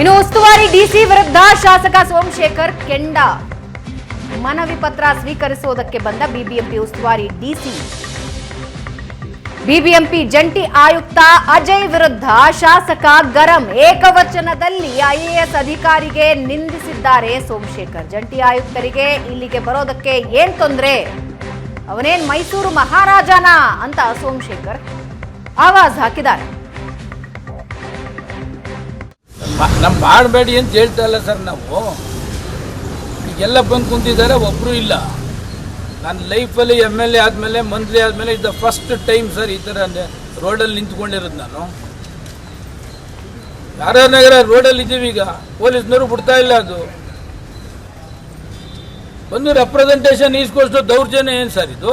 ಇನ್ನು ಉಸ್ತುವಾರಿ ಡಿಸಿ ವಿರುದ್ಧ ಶಾಸಕ ಸೋಮಶೇಖರ್ ಕೆಂಡ. ಮನವಿ ಪತ್ರ ಸ್ವೀಕರಿಸುವುದಕ್ಕೆ ಬಂದ ಬಿಬಿಎಂಪಿ ಉಸ್ತುವಾರಿ ಡಿಸಿ ಬಿಬಿಎಂಪಿ ಜಂಟಿ ಆಯುಕ್ತ ಅಜಯ್ ವಿರುದ್ಧ ಶಾಸಕ ಗರಂ ಏಕವಚನದಲ್ಲಿ ಐಎಎಸ್ ಅಧಿಕಾರಿಗೆ ನಿಂದಿಸಿದ್ದಾರೆ ಸೋಮಶೇಖರ್. ಜಂಟಿ ಆಯುಕ್ತರಿಗೆ ಇಲ್ಲಿಗೆ ಬರೋದಕ್ಕೆ ಏನ್ ತೊಂದರೆ? ಅವನೇನ್ ಮೈಸೂರು ಮಹಾರಾಜನ ಅಂತ ಸೋಮಶೇಖರ್ ಆವಾಜ್ ಹಾಕಿದ್ದಾರೆ. ನಮ್ಮ ಮಾಡಬೇಡಿ ಅಂತ ಹೇಳ್ತಾ ಇಲ್ಲ ಸರ್ ನಾವು. ಎಲ್ಲ ಬಂದು ಕುಂತಿದ್ದಾರೆ ಒಬ್ಬರು ಇಲ್ಲ. ನನ್ನ ಲೈಫಲ್ಲಿ ಎಂ ಎಲ್ ಎ ಆದಮೇಲೆ, ಮಂತ್ಲಿ ಆದಮೇಲೆ ಇದು ಫಸ್ಟ್ ಟೈಮ್ ಸರ್ ಈ ಥರ ರೋಡಲ್ಲಿ ನಿಂತ್ಕೊಂಡಿರೋದು ನಾನು. ನಗರ ರೋಡಲ್ಲಿ ಇದ್ದೀವಿ ಈಗ, ಪೊಲೀಸ್ನವರು ಬಿಡ್ತಾ ಇಲ್ಲ ಅದು. ಒಂದು ರೆಪ್ರೆಸೆಂಟೇಷನ್ ಈಸ್ಕೊಷ್ಟು ದೌರ್ಜನ್ಯ ಏನು ಸರ್ ಇದು?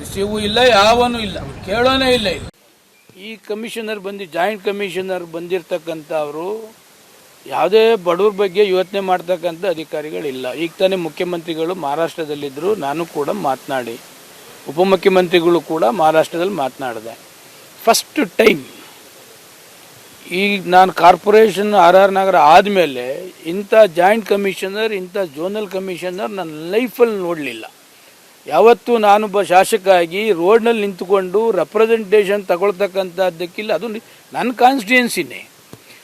ರಿಸೀವು ಇಲ್ಲ, ಯಾವನೂ ಇಲ್ಲ, ಕೇಳೋನೇ ಇಲ್ಲ ಇಲ್ಲಿ. ಈ ಕಮಿಷನರ್ ಬಂದು, ಜಾಯಿಂಟ್ ಕಮಿಷನರ್ ಬಂದಿರತಕ್ಕಂಥ ಅವರು ಯಾವುದೇ ಬಡವ್ರ ಬಗ್ಗೆ ಯೋಚನೆ ಮಾಡ್ತಕ್ಕಂಥ ಅಧಿಕಾರಿಗಳಿಲ್ಲ. ಈಗ ತಾನೇ ಮುಖ್ಯಮಂತ್ರಿಗಳು ಮಹಾರಾಷ್ಟ್ರದಲ್ಲಿದ್ದರು ನಾನು ಕೂಡ ಮಾತನಾಡಿ. ಉಪಮುಖ್ಯಮಂತ್ರಿಗಳು ಕೂಡ ಮಹಾರಾಷ್ಟ್ರದಲ್ಲಿ ಮಾತನಾಡಿದೆ. ಫಸ್ಟ್ ಟೈಮ್ ಈಗ ನಾನು ಕಾರ್ಪೊರೇಷನ್ ಆರ್ ಆರ್ ನಗರ ಆದಮೇಲೆ ಇಂಥ ಜಾಯಿಂಟ್ ಕಮಿಷನರ್, ಇಂಥ ಝೋನಲ್ ಕಮಿಷನರ್ ನನ್ನ ಲೈಫಲ್ಲಿ ನೋಡಲಿಲ್ಲ. ಯಾವತ್ತು ನಾನೊಬ್ಬ ಶಾಸಕ ಆಗಿ ರೋಡ್ನಲ್ಲಿ ನಿಂತುಕೊಂಡು ರೆಪ್ರೆಸೆಂಟೇಷನ್ ತಗೊಳ್ತಕ್ಕಂಥದ್ದಕ್ಕಿಲ್ಲ ಅದು ನನ್ನ ಕಾನ್ಸ್ಟಿಟ್ಯೂನ್ಸಿನೇ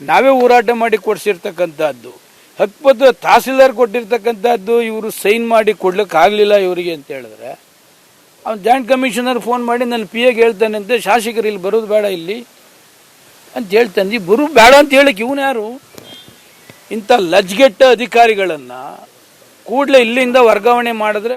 ನಾವೇ ಹೋರಾಟ ಮಾಡಿ ಕೊಡಿಸಿರ್ತಕ್ಕಂಥದ್ದು ಹಕ್ಪತ್ರ ತಹಸೀಲ್ದಾರ್ ಕೊಟ್ಟಿರ್ತಕ್ಕಂಥದ್ದು ಇವರು ಸೈನ್ ಮಾಡಿ ಕೊಡ್ಲಿಕ್ಕಾಗಲಿಲ್ಲ ಇವರಿಗೆ ಅಂತ ಹೇಳಿದ್ರೆ. ಅವ್ನು ಜಾಯಿಂಟ್ ಕಮಿಷನರ್ ಫೋನ್ ಮಾಡಿ ನನ್ನ ಪಿ ಎಗೆ ಹೇಳ್ತಾನಂತೆ ಶಾಸಕರು ಇಲ್ಲಿ ಬರೋದು ಬೇಡ ಇಲ್ಲಿ. ಅಂತ ಹೇಳ್ತಾನೆ ಬರು ಬೇಡ ಅಂತ ಹೇಳಕ್ಕೆ ಇವನು ಯಾರು? ಇಂಥ ಲಜ್ಗೆಟ್ಟ ಅಧಿಕಾರಿಗಳನ್ನು ಕೂಡಲೇ ಇಲ್ಲಿಂದ ವರ್ಗಾವಣೆ ಮಾಡಿದ್ರೆ